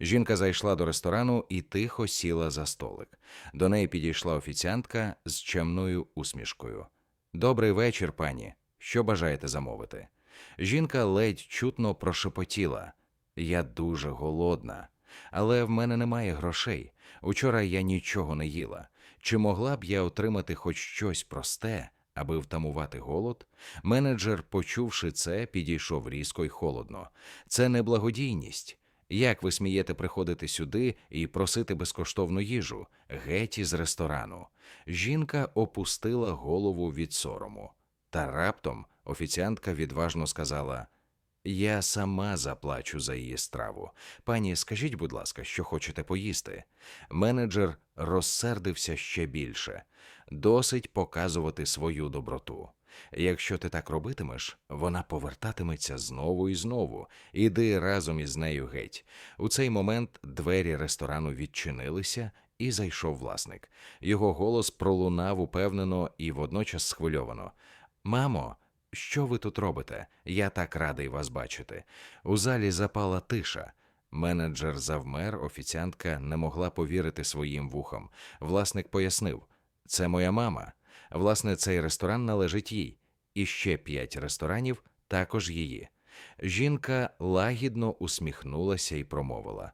Жінка зайшла до ресторану і тихо сіла за столик. До неї підійшла офіціантка з чемною усмішкою. Добрий вечір, пані. Що бажаєте замовити? Жінка ледь чутно прошепотіла. Я дуже голодна, але в мене немає грошей. Учора я нічого не їла. Чи могла б я отримати хоч щось просте, аби втамувати голод? Менеджер, почувши це, підійшов різко й холодно. Це не благодійність. Як ви смієте приходити сюди і просити безкоштовну їжу? Геть із ресторану. Жінка опустила голову від сорому. Та раптом офіціантка відважно сказала: Я сама заплачу за її страву. Пані, скажіть, будь ласка, що хочете поїсти? Менеджер розсердився ще більше. Досить показувати свою доброту. Якщо ти так робитимеш, вона повертатиметься знову і знову. Іди разом із нею геть. У цей момент двері ресторану відчинилися, і зайшов власник. Його голос пролунав упевнено і водночас схвильовано. Мамо, що ви тут робите? Я так радий вас бачити. У залі запала тиша. Менеджер завмер, офіціантка не могла повірити своїм вухам. Власник пояснив: це моя мама. Власне, цей ресторан належить їй, і ще п'ять ресторанів також її. Жінка лагідно усміхнулася і промовила: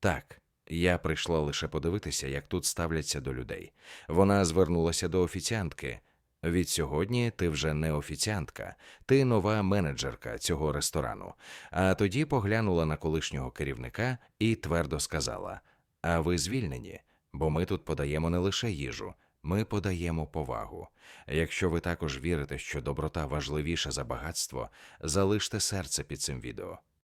Так, я прийшла лише подивитися, як тут ставляться до людей. Вона звернулася до офіціантки. Від сьогодні ти вже не офіціантка, ти нова менеджерка цього ресторану. А тоді поглянула на колишнього керівника і твердо сказала: А ви звільнені, бо ми тут подаємо не лише їжу, ми подаємо повагу. Якщо ви також вірите, що доброта важливіша за багатство, залиште серце під цим відео.